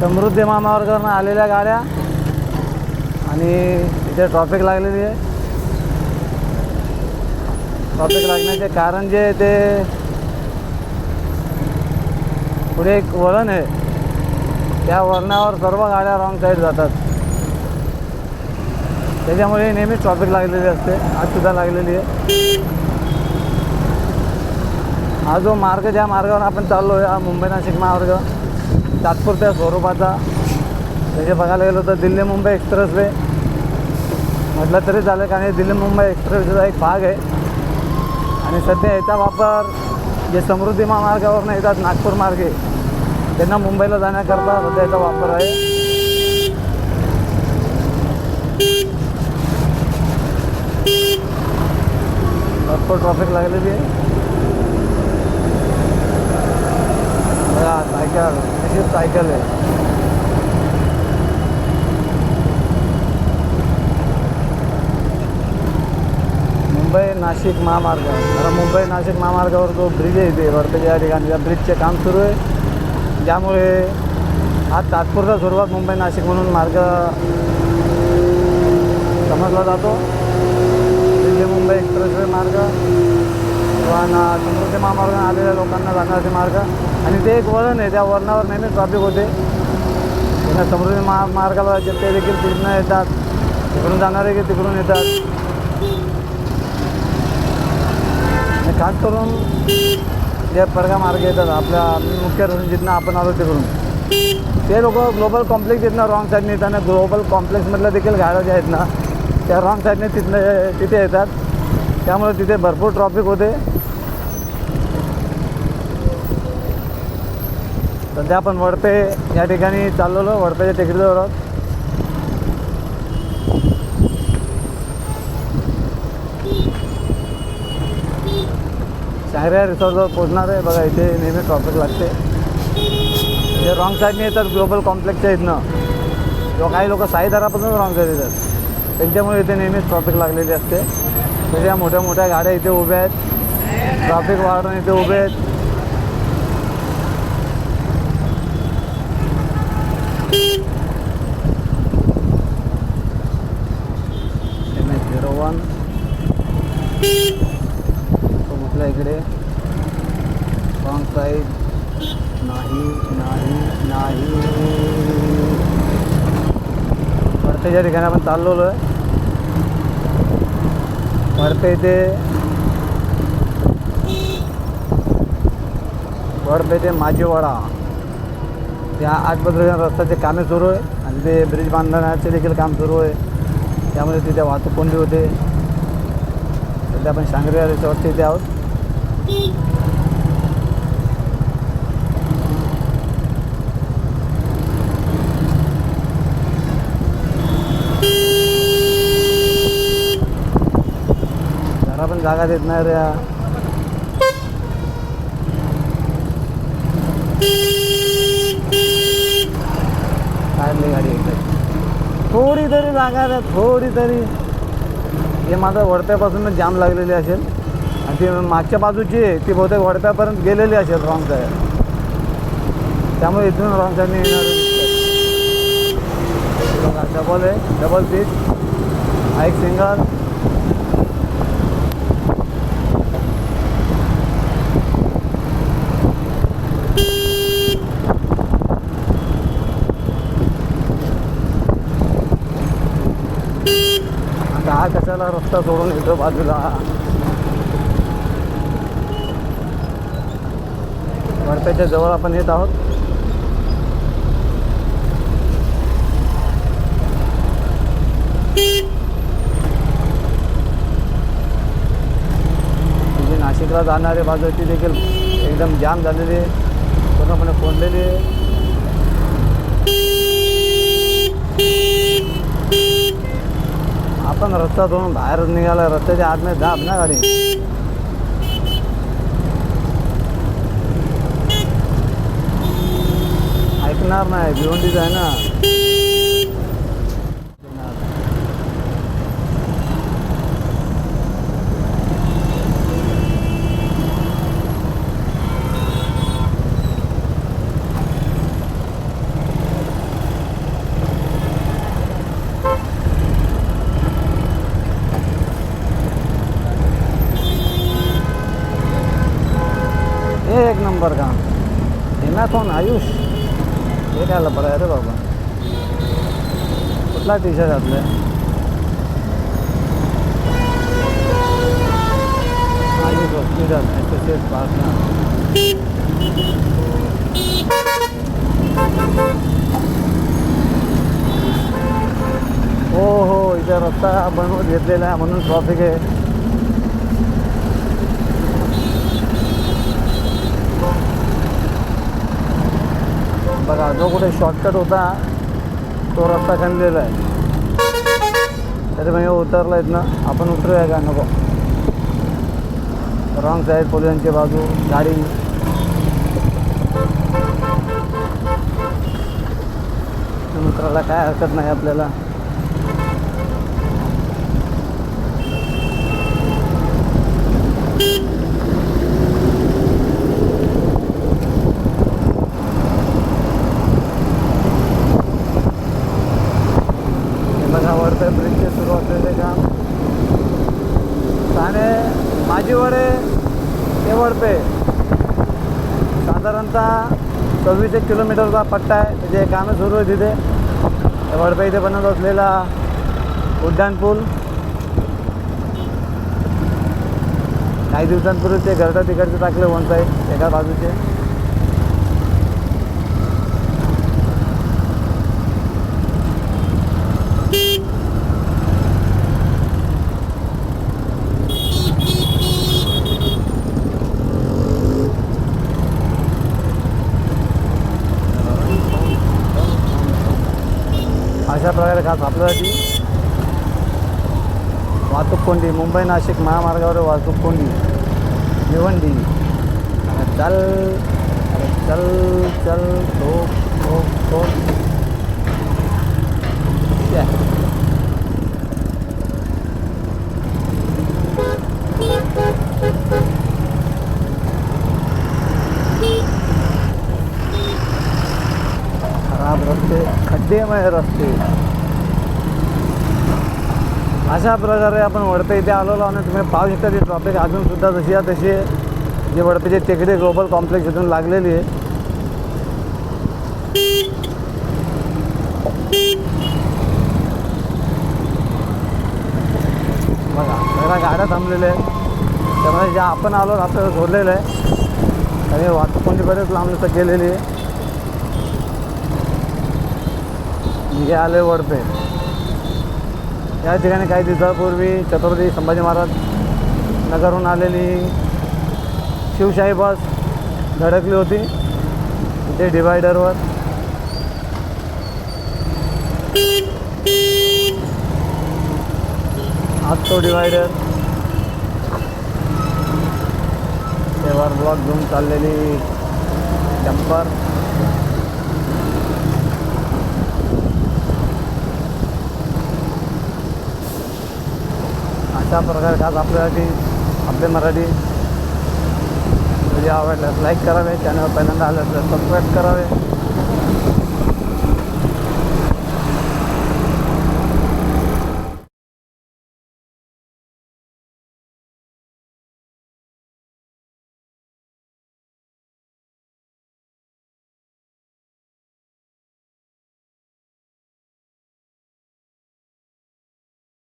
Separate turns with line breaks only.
समृद्धी महामार्गावरनं आलेल्या गाड्या आणि इथे ट्रॉफिक लागलेली आहे. ट्रॉफिक लागण्याचे कारण जे ते पुढे एक वळण आहे. त्या वळणावर सर्व गाड्या रॉंग साईड जातात. त्याच्यामुळे नेहमीच ट्रॉफिक लागलेली असते. आज सुद्धा लागलेली आहे. हा जो मार्ग ज्या मार्गावर आपण चाललो आहे हा मुंबई नाशिक मार्ग तात्पुरत्या स्वरूपाचा. म्हणजे बघायला गेलो तर दिल्ली मुंबई एक्सप्रेस वे म्हटलं तरी चालेल कारण दिल्ली मुंबई एक्सप्रेसचा एक भाग आहे. आणि सध्या याचा वापर जे समृद्धी महामार्गावरून येतात नागपूर मार्गे त्यांना मुंबईला जाण्याकरता सध्या याचा वापर आहे. भरपूर ट्रॉफिक लागलेली आहे. बघा सायकल सायकल आहे मुंबई नाशिक महामार्ग। आता मुंबई नाशिक महामार्गावर जो ब्रिज आहे इथे वरती या ठिकाणी त्या ब्रिजचे काम सुरू आहे ज्यामुळे हा तात्पुरता सुरुवात मुंबई नाशिक म्हणून मार्ग समजला जातो. दिल्ली मुंबई एक्सप्रेसवे मार्ग. किंवा ना समृद्धी महामार्गाने आलेल्या लोकांना जाणारे मार्ग. आणि ते एक वळण आहे त्या वळणावर नेहमी ट्रॉफिक होते. त्यांना समृद्धी महामार्गाला जे ते देखील तिकडनं येतात. तिकडून जाणारे की तिकडून येतात. खास करून जे परगा मार्ग येतात आपल्या मुख्य रोड जिथनं आपण आलो तिकडून. ते लोक ग्लोबल कॉम्प्लेक्स जिथनं रॉंग साईडने येताना ग्लोबल कॉम्प्लेक्समधल्या देखील गाड्या ज्या आहेत ना त्या रॉंग साईडने तिथनं तिथे येतात. त्यामुळे तिथे भरपूर ट्रॉफिक होते. सध्या आपण वडपे या ठिकाणी चाललेलो वडपेच्या टेकडीजवळ आहोत शाहऱ्या रिसॉर्टवर पोहोचणार आहे. बघा इथे नेहमी ट्रॉफिक लागते. जे रॉंग साईडने येतात ग्लोबल कॉम्प्लेक्सच्या इथनं. किंवा काही लोक साईदारापासून रॉंग साईड येतात. त्यांच्यामुळे इथे नेहमीच ट्रॉफिक लागलेली असते. तशा मोठ्या मोठ्या गाड्या इथे उभ्या आहेत. ट्रॉफिक वाढून इथे उभे आहेत एम एच झिरो वन तो कुठल्या इकडे रॉंग साईड नाही नाही नाही त्याच्या ठिकाणी आपण चाललेलो आहे वरते इथे वडपे ते माझीवाडा त्या आजबाजूच्या रस्त्याचे कामे सुरू आहे. आणि ते ब्रिज बांधण्याचे देखील काम सुरू आहे. त्यामुळे तिथे वाहतूक कोंडी होते. सध्या आपण शांग्रिया रिसॉर्टच्या इथे आहोत. जागा देत नाही रे काढली गाडी एकदा थोडी तरी जागा द्या थोडी तरी हे माझं वडत्यापासून जाम लागलेली असेल. आणि ती मागच्या बाजूची आहे ती बहुतेक वडत्यापर्यंत गेलेली असेल रॉंग साईड त्यामुळे इथून रॉंग साईडने येणार डबल आहे डबल सीट एक सिंगल का? कशाला रस्ता सोडून येतो बाजूला? वडप्याच्या जवळ आपण येत आहोत. म्हणजे नाशिकला जाणारे बाजूची देखील एकदम जाम झालेली आहे. पूर्णपणे कोंडलेली आहे. आपण रस्त्यातून बाहेर निघाला रस्त्याच्या आतमध्ये दाब ना गाडी. ऐकणार नाही भिवंडीच आहे ना. हिमॅथॉन आयुष? हे काय लपडा आहे रे बाबा. कुठला टी शर्ट घातलं आयुष हॉस्पिटल असोसिएट पार्टनर हो हो इथे रस्ता बनवून घेतलेला आहे म्हणून ट्रॉफिक आहे बघा जो कुठे शॉर्टकट होता तो रस्ता खणलेला आहे. तरी मग उतरला आहेत ना आपण उतरूया का नको? रॉंग साईड पोलिसांची बाजू गाडी. मित्राला काय हरकत नाही आपल्याला हे बघा वडपे ब्रिजचे काम. ठाणे माझी ते वडपे साधारणतः सव्वीस एक किलोमीटरचा पट्टा आहे. त्याचे कामं सुरू आहे तिथे. वडपे इथे बनत असलेला उड्डाणपूल काही दिवसांपूर्वी ते घरटा तिकडचे टाकले वनसाईड एका बाजूचे. आहे खास आपल्यासाठी. वाहतूक कोंडी मुंबई नाशिक महामार्गावर वाहतूक कोंडी भिवंडी. अरे चल अरे चल चल ठोक ठोक ठोक खराब रस्ते खड्डेमय रस्ते. अशा प्रकारे आपण वडपे इथे आलेलो आणि तुम्ही पाहू शकता ती ट्रॉफिक अजूनसुद्धा जशी आहे तशी आहे. जे वडपेचे टेकडे ग्लोबल कॉम्प्लेक्स इथून लागलेली आहे. बघा सगळ्या गाड्या थांबलेल्या आहेत. त्यामुळे ज्या आपण आलो आता सोडलेलं आहे. आणि वाहतूक कोणती बरेच लांब तर गेलेली आहे. आले वडपे या ठिकाणी काही दिवसापूर्वी छत्रपती संभाजी महाराज नगरहून आलेली शिवशाही बस धडकली होती इथे डिवायडरवर. आज तो डिवायडर. तेव्हा ब्लॉक घेऊन चाललेली डंपर अशा प्रकारे खास आपल्यासाठी आपले मराठी व्हिडिओ आवडल्यास लाईक करावे चॅनल पहिल्यांदा आलं तर सबस्क्राईब करावे.